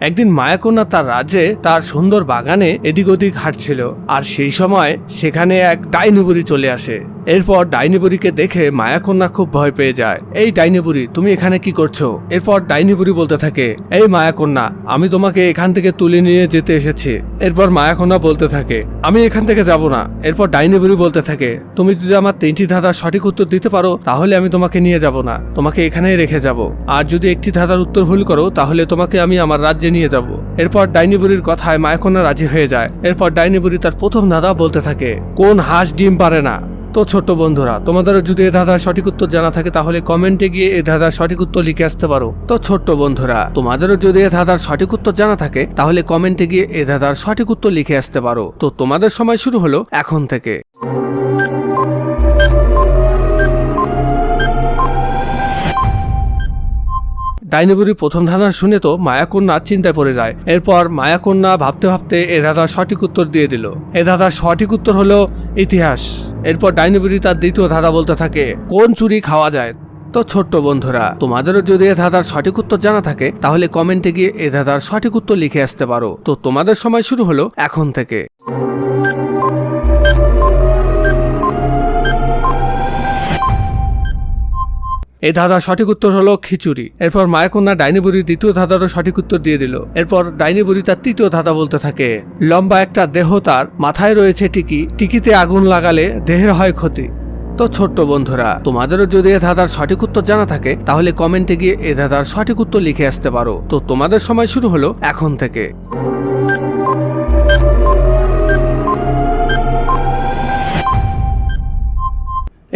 একদিন মায়াকন্যা তার রাজ্যে তার সুন্দর বাগানে এদিক ওদিক হাঁটছিল, আর সেই সময় সেখানে এক ডাইনুবুরি চলে আসে। এরপর ডাইনিবুড়িকে দেখে মায়াকন্যা খুব ভয় পেয়ে যায়। এই ডাইনিবুড়ি তুমি এখানে কি করছ? এরপর ডাইনিবুড়ি বলতে থাকে, এই মায়াকন্যা, আমি তোমাকে এখান থেকে তুলে নিয়ে যেতে এসেছি। এরপর মায়াকন্যা বলতে থাকে, আমি এখান থেকে যাব না। এরপর ডাইনিবুড়ি বলতে থাকে, তুমি যদি আমার তিনটি ধাঁধার সঠিক উত্তর দিতে পারো, তাহলে আমি তোমাকে নিয়ে যাব না। তোমাকে এখানেই রেখে যাব। আর যদি একটি ধাঁধার উত্তর ভুল করো, তাহলে তোমাকে আমি আমার রাজ্যে নিয়ে যাব। এরপর ডাইনিবুড়ির কথায় মায়াকন্যা রাজি হয়ে যায়। এরপর ডাইনিবুড়ি তার প্রথম ধাঁধা বলতে থাকে, কোন হাঁস ডিম পারে না? তো ছোট বন্ধুরা তোমাদেরও যদি এ ধাঁধার সঠিক উত্তর জানা থাকে, তাহলে কমেন্টে গিয়ে এ ধাঁধার সঠিক উত্তর লিখে আসতে পারো। তো ছোট্ট বন্ধুরা, তোমাদেরও যদি এ ধাঁধার সঠিক উত্তর জানা থাকে, তাহলে কমেন্টে গিয়ে এ ধাঁধার সঠিক উত্তর লিখে আসতে পারো। তো তোমাদের সময় শুরু হলো এখন থেকে। ডাইনিবুড়ির প্রথম ধাঁধা শুনে তো মায়াকন্যা চিন্তায় পড়ে যায়। এরপর মায়াকন্যা ভাবতে ভাবতে এ ধাঁধার সঠিক উত্তর দিয়ে দিল। এ ধাঁধার সঠিক উত্তর হলো ইতিহাস। এরপর ডাইনিবুড়ি তার দ্বিতীয় ধাঁধা বলতে থাকে, কোন চুরি খাওয়া যায়? তো ছোট্ট বন্ধুরা, তোমাদেরও যদি এ ধাঁধার সঠিক উত্তর জানা থাকে, তাহলে কমেন্টে গিয়ে এ ধাঁধার সঠিক উত্তর লিখে আসতে পারো। তো তোমাদের সময় শুরু হলো এখন থেকে। এই ধাঁধার সঠিক উত্তর হলো খিচুড়ি। এরপর মায়াকন্যা ডাইনিবুড়ি দ্বিতীয় ধাঁধারও সঠিক উত্তর দিয়ে দিল। এরপর ডাইনিবুড়ি তার তৃতীয় ধাঁধা বলতে থাকে। লম্বা একটা দেহ তার, মাথায় রয়েছে টিকি। টিকিতে আগুন লাগালে দেহের হয় ক্ষতি। তো ছোট্ট বন্ধুরা, তোমাদেরও যদি এ ধাঁধার সঠিক উত্তর জানা থাকে, তাহলে কমেন্টে গিয়ে এ ধাঁধার সঠিক উত্তর লিখে আসতে পারো। তো তোমাদের সময় শুরু হলো এখন থেকে।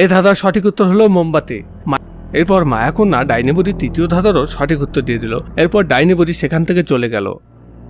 এ ধাঁধার সঠিক উত্তর হলো মোমবাতি। এরপর মায়াকন্যা ডাইনিবুড়ির তৃতীয় ধাঁধারও সঠিক উত্তর দিয়ে দিল। এরপর ডাইনিবুড়ি সেখান থেকে চলে গেল।